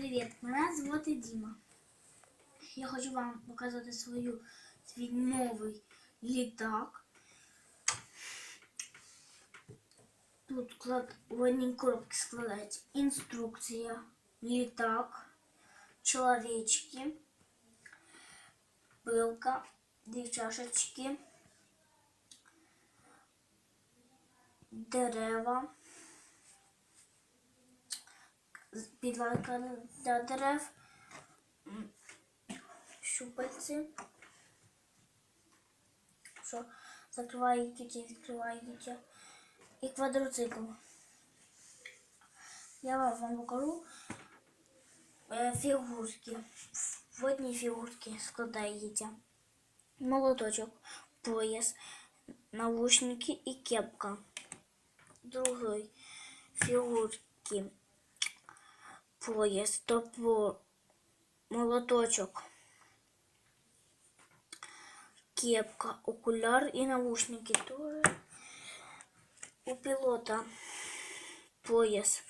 Привіт, мене звати Діма. Я хочу вам показати свою, свій новий літак. Тут склад, в одній коробці складається інструкція, літак, чоловічки, пилка, дві чашечки, дерева. Підланка для дерев, щупальці, що закриває дітя, відкриває дітя, і квадроцикл. Я вам покажу е, фігурки. В одній фігурці складається молоточок, пояс, навушники і кепка. В другій фігурки пояс, топор, молоточок, кепка, окуляр і наушники тоже. У пілота пояс,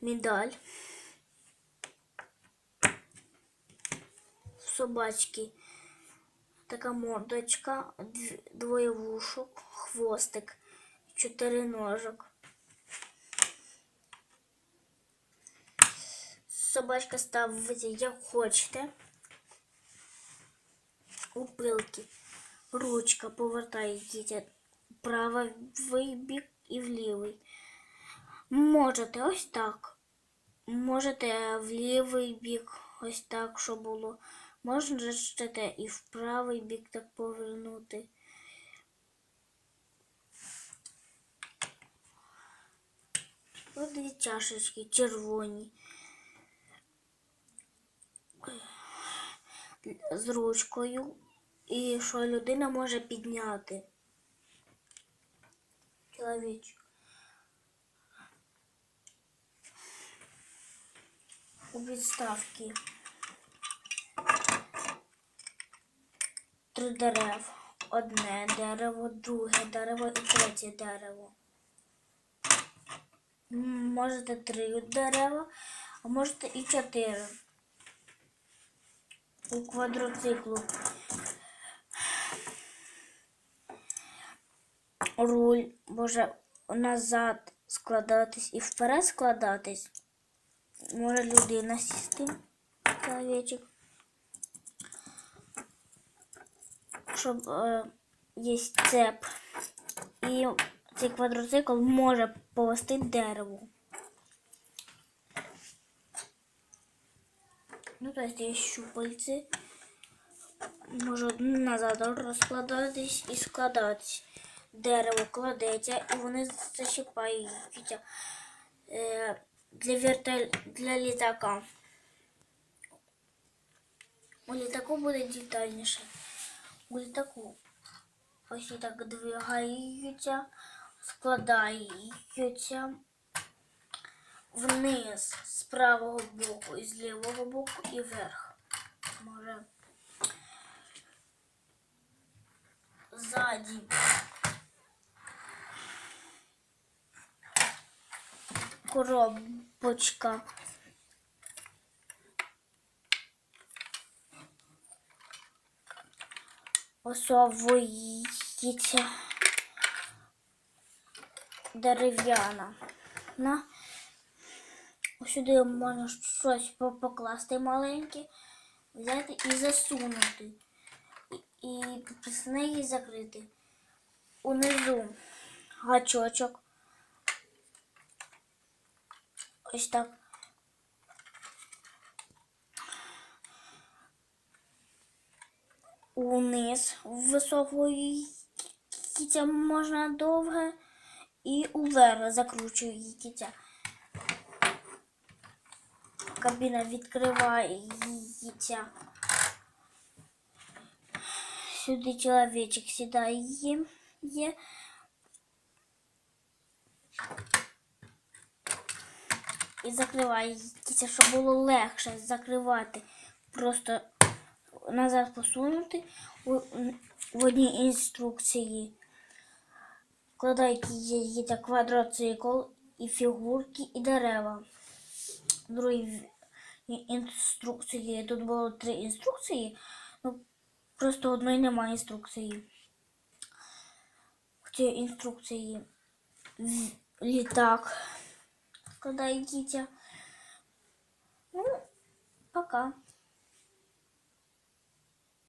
медаль, собачки така мордочка, дв- двоє вушок, хвостик, чотири ножок. Собачка ставиться як хочете. У. Ручка повертається в правий бік і в лівий. Можете ось так. Можете в лівий бік, ось так, щоб було. Можете і в правий бік так повернути. Ось дві чашечки червоні. З ручкою, і що людина може підняти. Чоловічок. У відставці три дерев. Одне дерево, друге дерево і третє дерево. Можете три дерева, а можете і чотири у квадроциклу. Руль може назад складатись і вперед складатись. Може людина сісти, чоловічок. Щоб е, є цеп. І цей квадроцикл може повести дерево. Ну, то есть є щупальці. Може назад розкладатись і складатись. Дерево кладеться і вони зачіпаються е, для вертоль... для літака. У літаку буде детальніше. У літаку ось так двигаються, складаються вниз з правого боку і з лівого боку і вверх. Може. Ззаді. Коробочка. Осовується дерев'яна. На сюди можна щось покласти маленьке, взяти і засунути. І, і з неї закрити. Унизу гачочок. Ось так. Униз висовується можна довге і уверх закручується кабіна відкривається. Сюди чоловічок сідає. Є. І закривається, щоб було легше закривати. Просто назад посунути в одній інструкції. Вкладаєте її квадроцикл і фігурки, і дерева. Другі в- інструкції. Тут було три інструкції, ну просто одної немає інструкції. Хоча інструкції в- літак складає дітя. Ну, пока.